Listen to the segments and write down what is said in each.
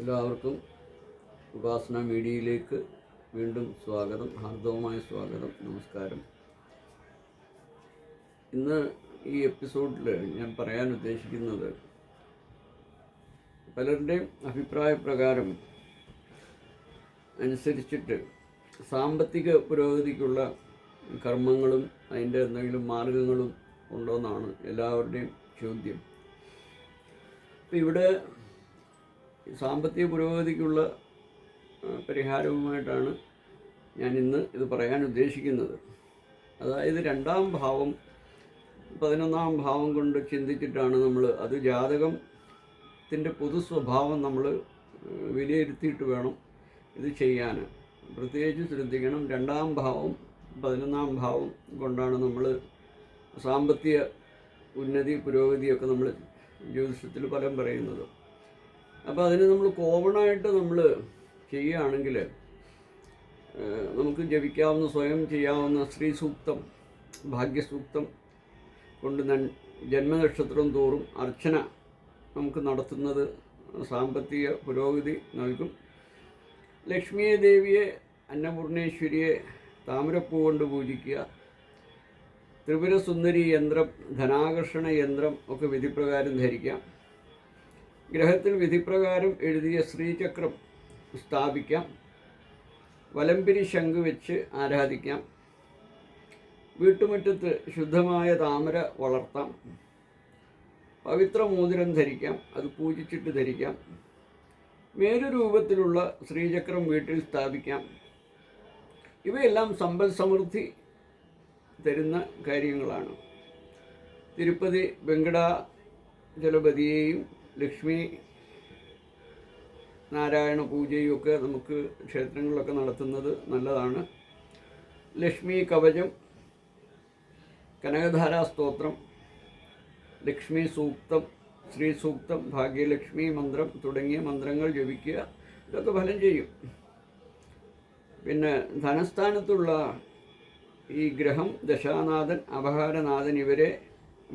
എല്ലാവർക്കും ഉപാസന മീഡിയയിലേക്ക് വീണ്ടും സ്വാഗതം ഹാർദവമായ സ്വാഗതം നമസ്കാരം. ഇന്ന് ഈ എപ്പിസോഡിൽ ഞാൻ പറയാൻ ഉദ്ദേശിക്കുന്നത് പലരുടെയും അഭിപ്രായ പ്രകാരം അനുസരിച്ചിട്ട് സാമ്പത്തിക പുരോഗതിക്കുള്ള കർമ്മങ്ങളും അതിന്റെ എന്തെങ്കിലും മാർഗങ്ങളും ഉണ്ടോയെന്നാണ് എല്ലാവരുടെയും ചോദ്യം. ഇപ്പം ഇവിടെ സാമ്പത്തിക പുരോഗതിക്കുള്ള പരിഹാരവുമായിട്ടാണ് ഞാൻ ഇന്ന് ഇത് പറയാൻ ഉദ്ദേശിക്കുന്നത്. അതായത് രണ്ടാം ഭാവം പതിനൊന്നാം ഭാവം കൊണ്ട് ചിന്തിച്ചിട്ടാണ് നമ്മൾ അത് ജാതകത്തിന്റെ പൊതു സ്വഭാവം നമ്മൾ വിലയിരുത്തിയിട്ട് വേണം ഇത് ചെയ്യാൻ പ്രത്യേകിച്ച് ശ്രദ്ധിക്കണം രണ്ടാം ഭാവം പതിനൊന്നാം ഭാവം കൊണ്ടാണ് നമ്മൾ സാമ്പത്തിക ഉന്നതി പുരോഗതിയൊക്കെ നമ്മൾ ജ്യോതിഷത്തിൽ ഫലം പറയുന്നത്. അപ്പോൾ അതിന് നമ്മൾ കോമണായിട്ട് നമ്മൾ ചെയ്യുകയാണെങ്കിൽ നമുക്ക് ജപിക്കാവുന്ന സ്വയം ചെയ്യാവുന്ന സ്ത്രീ സൂക്തം ഭാഗ്യസൂക്തം കൊണ്ട് ജന്മനക്ഷത്രം തോറും അർച്ചന നമുക്ക് നടത്തുന്നത് സാമ്പത്തിക പുരോഗതി നൽകും. ലക്ഷ്മിയെ ദേവിയെ അന്നപൂർണേശ്വരിയെ താമരപ്പൂ കൊണ്ട് പൂജിക്കുക. ത്രിപുരസുന്ദരി യന്ത്രം ധനാകർഷണ യന്ത്രം ഒക്കെ വിധിപ്രകാരം ധരിക്കാം. ഗ്രഹത്തിൽ വിധിപ്രകാരം എഴുതിയ ശ്രീചക്രം സ്ഥാപിക്കാം. വലമ്പിരി ശംഖ് വെച്ച് ആരാധിക്കാം. വീട്ടുമുറ്റത്ത് ശുദ്ധമായ താമര വളർത്താം. പവിത്ര മോതിരം ധരിക്കാം. അത് പൂജിച്ചിട്ട് ധരിക്കാം. മേരുരൂപത്തിലുള്ള ശ്രീചക്രം വീട്ടിൽ സ്ഥാപിക്കാം. ഇവയെല്ലാം സമ്പൽ സമൃദ്ധി തരുന്ന കാര്യങ്ങളാണ്. തിരുപ്പതി വെങ്കടാചലപതിയെയും ലക്ഷ്മി നാരായണ പൂജയും ഒക്കെ നമുക്ക് ക്ഷേത്രങ്ങളിലൊക്കെ നടത്തുന്നത് നല്ലതാണ്. ലക്ഷ്മി കവചം കനകധാരാ സ്തോത്രം ലക്ഷ്മി സൂക്തം ശ്രീ സൂക്തം ഭാഗ്യലക്ഷ്മി മന്ത്രം തുടങ്ങിയ മന്ത്രങ്ങൾ ജപിക്കുക ഇതൊക്കെ ഫലം ചെയ്യും. പിന്നെ ധനസ്ഥാനത്തുള്ള ഈ ഗ്രഹം ദശാനാഥൻ അപഹാരനാഥൻ ഇവരെ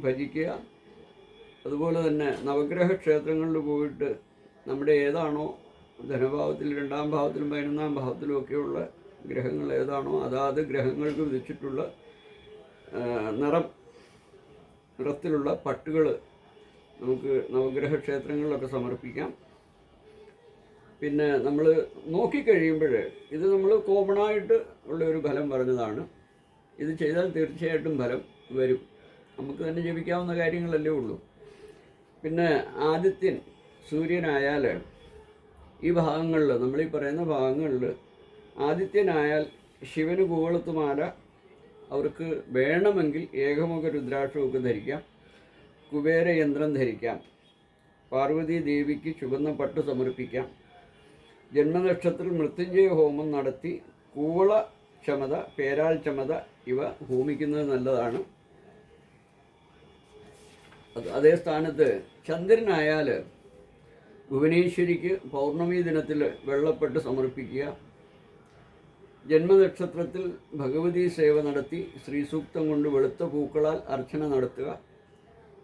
ഭജിക്കുക അതുപോലെ തന്നെ നവഗ്രഹ ക്ഷേത്രങ്ങളിൽ പോയിട്ട് നമ്മുടെ ഏതാണോ ധനഭാവത്തിൽ രണ്ടാം ഭാവത്തിലും പതിനൊന്നാം ഭാവത്തിലും ഒക്കെയുള്ള ഗ്രഹങ്ങൾ ഏതാണോ അതാത് ഗ്രഹങ്ങൾക്ക് വിധിച്ചിട്ടുള്ള നിറം നിറത്തിലുള്ള പട്ടുകൾ നമുക്ക് നവഗ്രഹ ക്ഷേത്രങ്ങളിലൊക്കെ സമർപ്പിക്കാം. പിന്നെ നമ്മൾ നോക്കിക്കഴിയുമ്പോൾ ഇത് നമ്മൾ കോമണായിട്ട് ഉള്ള ഒരു ഫലം പറഞ്ഞതാണ്. ഇത് ചെയ്താൽ തീർച്ചയായിട്ടും ഫലം വരും. നമുക്ക് തന്നെ ജപിക്കാവുന്ന കാര്യങ്ങളല്ലേ ഉള്ളൂ. പിന്നെ ആദിത്യൻ സൂര്യനായാൽ ഈ ഭാഗങ്ങളിൽ നമ്മൾ ഈ പറയുന്ന ഭാഗങ്ങളിൽ ആദിത്യനായാൽ ശിവന് കൂവളത്തുമാല അവർക്ക് വേണമെങ്കിൽ ഏകമുഖ രുദ്രാക്ഷമൊക്കെ ധരിക്കാം കുബേരയന്ത്രം ധരിക്കാം പാർവതി ദേവിക്ക് ചുവന്ന പട്ട് സമർപ്പിക്കാം ജന്മനക്ഷത്രത്തിൽ മൃത്യുഞ്ജയ ഹോമം നടത്തി കൂവള ക്ഷമത പേരാൽ ക്ഷമത ഇവ ഹോമിക്കുന്നത് നല്ലതാണ്. അത് സ്ഥാനത്ത് ചന്ദ്രനായാൽ ഭുവനേശ്വരിക്ക് പൗർണമി ദിനത്തിൽ വെള്ളപ്പെട്ട് സമർപ്പിക്കുക. ജന്മനക്ഷത്രത്തിൽ ഭഗവതി സേവ നടത്തി ശ്രീസൂക്തം കൊണ്ട് വെളുത്ത പൂക്കളാൽ അർച്ചന നടത്തുക.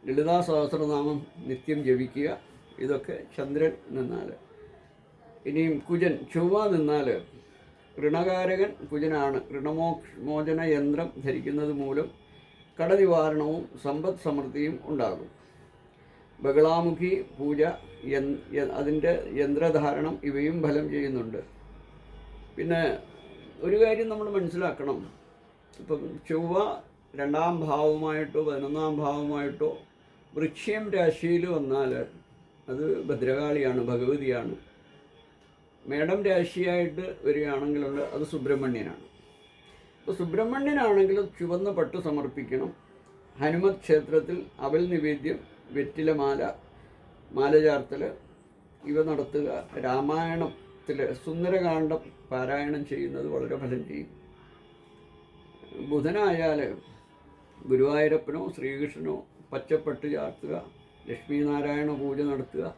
ലളിതാ സഹസ്രനാമം നിത്യം ജപിക്കുക. ഇതൊക്കെ ചന്ദ്രൻ നിന്നാൽ. ഇനിയും കുജൻ ചൊവ്വ നിന്നാൽ ഋണകാരകൻ കുജനാണ്. ഋണമോക്ഷ മോചന യന്ത്രം ധരിക്കുന്നത് മൂലം കടനിവാരണവും സമ്പദ് സമൃദ്ധിയും ഉണ്ടാകും. ബഹളാമുഖി പൂജ അതിന്റെ യന്ത്രധാരണം ഇവയും ഫലം ചെയ്യുന്നുണ്ട്. പിന്നെ ഒരു കാര്യം നമ്മൾ മനസ്സിലാക്കണം. ഇപ്പം ചൊവ്വ രണ്ടാം ഭാവമായിട്ടോ പതിനൊന്നാം ഭാവമായിട്ടോ വൃക്ഷ്യം രാശിയിൽ വന്നാൽ അത് ഭദ്രകാളിയാണ് ഭഗവതിയാണ്. മേടം രാശിയായിട്ട് വരികയാണെങ്കിലുണ്ട് അത് സുബ്രഹ്മണ്യനാണ്. അപ്പോൾ സുബ്രഹ്മണ്യനാണെങ്കിൽ ചുവന്ന പട്ട് സമർപ്പിക്കണം. ഹനുമത് ക്ഷേത്രത്തിൽ അവൽ നിവേദ്യം വെറ്റിലമാല മാല ചാർത്തൽ ഇവ നടത്തുക. രാമായണത്തിൽ സുന്ദരകാന്ഡം പാരായണം ചെയ്യുന്നത് വളരെ ഫലം ചെയ്യും. ബുധനായാൽ ഗുരുവായൂരപ്പനോ ശ്രീകൃഷ്ണനോ പച്ചപ്പട്ട് ചാർത്തുക. ലക്ഷ്മീനാരായണ പൂജ നടത്തുക.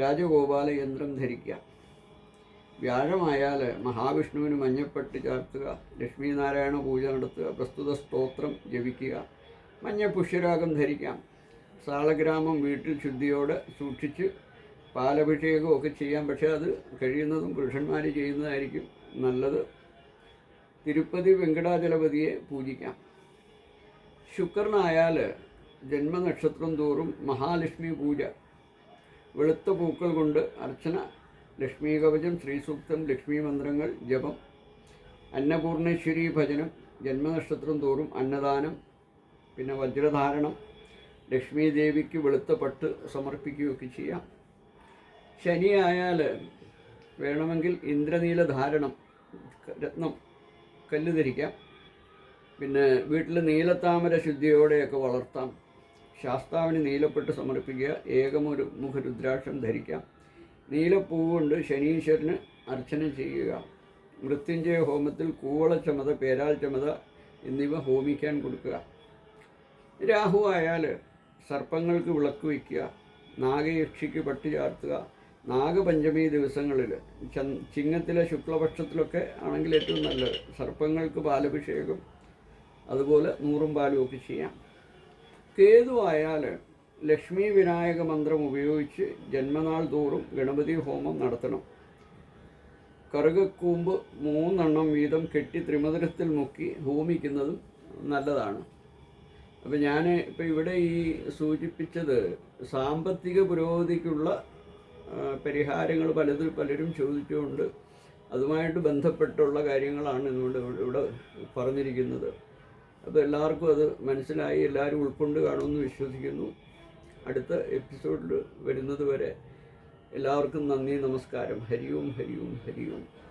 രാജഗോപാല യന്ത്രം ധരിക്കുക. വ്യാഴമായാൽ മഹാവിഷ്ണുവിന് മഞ്ഞപ്പെട്ട് ചാർത്തുക ലക്ഷ്മീനാരായണ പൂജ നടത്തുക പ്രസ്തുത സ്തോത്രം ജപിക്കുക മഞ്ഞ പുഷ്യരാഗം ധരിക്കാം. സാളഗ്രാമം വീട്ടിൽ ശുദ്ധിയോടെ സൂക്ഷിച്ച് പാലഭിഷേകവും ഒക്കെ ചെയ്യാം. പക്ഷേ അത് കഴിയുന്നതും പുരുഷന്മാർ ചെയ്യുന്നതായിരിക്കും നല്ലത്. തിരുപ്പതി വെങ്കടാചലപതിയെ പൂജിക്കാം. ശുക്രനായാൽ ജന്മനക്ഷത്രം തോറും മഹാലക്ഷ്മി പൂജ. വെളുത്ത പൂക്കൾ കൊണ്ട് അർച്ചന ലക്ഷ്മി കവചം ശ്രീസൂക്തം ലക്ഷ്മി മന്ത്രങ്ങൾ ജപം അന്നപൂർണേശ്വരി ഭജനം ജന്മനക്ഷത്രം തോറും അന്നദാനം പിന്നെ വജ്രധാരണം ലക്ഷ്മി ദേവിക്ക് വെളുത്ത പട്ട് സമർപ്പിക്കുകയൊക്കെ ചെയ്യാം. ശനിയായാൽ വേണമെങ്കിൽ ഇന്ദ്രനീല ധാരണം രത്നം കല്ല് ധരിക്കാം. പിന്നെ വീട്ടിൽ നീലത്താമര ശുദ്ധിയോടെയൊക്കെ വളർത്താം. ശാസ്താവിന് നീലപ്പെട്ട് സമർപ്പിക്കുക ഏകമൊരു മുഖരുദ്രാക്ഷം ധരിക്കാം. നീലപ്പൂവ് കൊണ്ട് ശനീശ്വരന് അർച്ചന ചെയ്യുക. മൃത്യുഞ്ജയ ഹോമത്തിൽ കൂവളച്ചമത പേരാൽ ചമത എന്നിവ ഹോമിക്കാൻ കൊടുക്കുക. രാഹു ആയാൽ സർപ്പങ്ങൾക്ക് വിളക്ക് വയ്ക്കുക. നാഗയക്ഷിക്ക് പട്ടി ചാർത്തുക. നാഗപഞ്ചമി ദിവസങ്ങളിൽ ചിങ്ങത്തിലെ ശുക്ലപക്ഷത്തിലൊക്കെ ആണെങ്കിൽ ഏറ്റവും നല്ലത്. സർപ്പങ്ങൾക്ക് പാലഭിഷേകം അതുപോലെ നൂറും പാലും ഒക്കെ ചെയ്യാം. കേതു ആയാൽ ലക്ഷ്മി വിനായക മന്ത്രം ഉപയോഗിച്ച് ജന്മനാൾ തോറും ഗണപതി ഹോമം നടത്തണം. കറുകക്കൂമ്പ് മൂന്നെണ്ണം വീതം കെട്ടി ത്രിമധുരത്തിൽ മുക്കി ഹോമിക്കുന്നതും നല്ലതാണ്. അപ്പോൾ ഞാൻ ഇപ്പോൾ ഇവിടെ ഈ സൂചിപ്പിച്ചത് സാമ്പത്തിക പുരോഗതിക്കുള്ള പരിഹാരങ്ങൾ പലതും പലരും ചോദിച്ചുകൊണ്ട് അതുമായിട്ട് ബന്ധപ്പെട്ടുള്ള കാര്യങ്ങളാണ് ഇന്നുകൊണ്ട് ഇവിടെ- ഇവിടെ പറഞ്ഞിരിക്കുന്നത്. അപ്പോൾ എല്ലാവർക്കും അത് മനസ്സിലായി എല്ലാവരും ഉൾക്കൊണ്ട് കാണുമെന്ന് വിശ്വസിക്കുന്നു. അടുത്ത എപ്പിസോഡിൽ വരുന്നത് വരെ എല്ലാവർക്കും നന്ദി നമസ്കാരം. ഹരിയും ഹരിയും ഹരിയും.